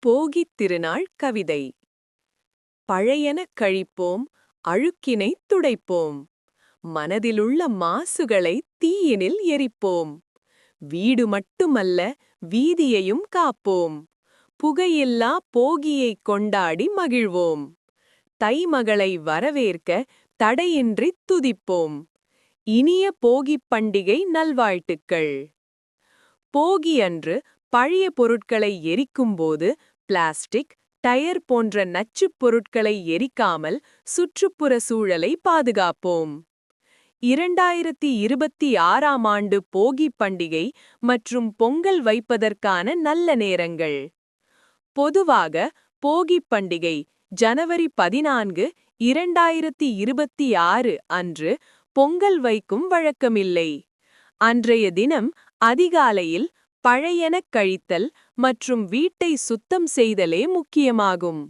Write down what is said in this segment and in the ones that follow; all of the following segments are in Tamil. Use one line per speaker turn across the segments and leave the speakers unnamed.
போகித் திருநாள் கவிதை. பழையன கழிப்போம் அழுக்கினைத் துடைப்போம். மனதிலுள்ள மாசுகளை தீயினில் எரிப்போம். வீடு மட்டுமல்ல வீதியையும் காப்போம். புகையில்லா போகியைக் கொண்டாடி மகிழ்வோம். தைமகளை வரவேற்க தடையின்றித் துதிப்போம். இனிய போகிப் பண்டிகை நல்வாழ்த்துக்கள். போகி அன்று பழைய பொருட்களை எரிக்கும்போது பிளாஸ்டிக் டயர் போன்ற நச்சுப் பொருட்களை எரிக்காமல் சுற்றுப்புற சூழலை பாதுகாப்போம். இரண்டாயிரத்தி இருபத்தி ஆறாம் ஆண்டு போகி பண்டிகை மற்றும் பொங்கல் வைப்பதற்கான நல்ல நேரங்கள். பொதுவாக போகி பண்டிகை ஜனவரி பதினான்கு இரண்டாயிரத்தி இருபத்தி ஆறு அன்று பொங்கல் வைக்கும் வழக்கமில்லை. அன்றைய தினம் அதிகாலையில் பழையனக் கழித்தல் மற்றும் வீட்டை சுத்தம் செய்தலே முக்கியமாகும்.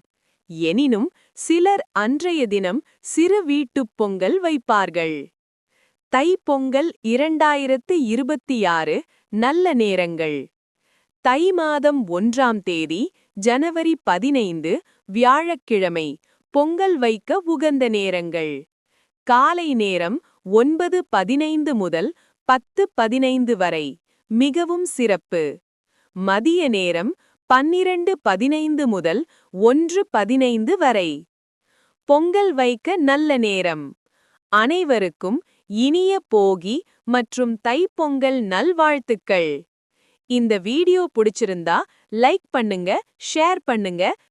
எனினும் சிலர் அன்றைய தினம் சிறு வீட்டுப் பொங்கல் வைப்பார்கள். தை பொங்கல் இரண்டாயிரத்து இருபத்தி ஆறு நல்ல நேரங்கள். தை மாதம் ஒன்றாம் தேதி ஜனவரி பதினைந்து வியாழக்கிழமை பொங்கல் வைக்க உகந்த நேரங்கள். காலை நேரம் ஒன்பது பதினைந்து முதல் பத்து பதினைந்து வரை. மிகவும் சிறப்பு. மதிய நேரம் பன்னிரண்டு பதினைந்து முதல் ஒன்று பதினைந்து வரை. பொங்கல் வைக்க நல்ல நேரம். அனைவருக்கும் இனிய போகி மற்றும் தைப்பொங்கல் நல்வாழ்த்துக்கள். இந்த வீடியோ பிடிச்சிருந்தா லைக் பண்ணுங்க ஷேர் பண்ணுங்க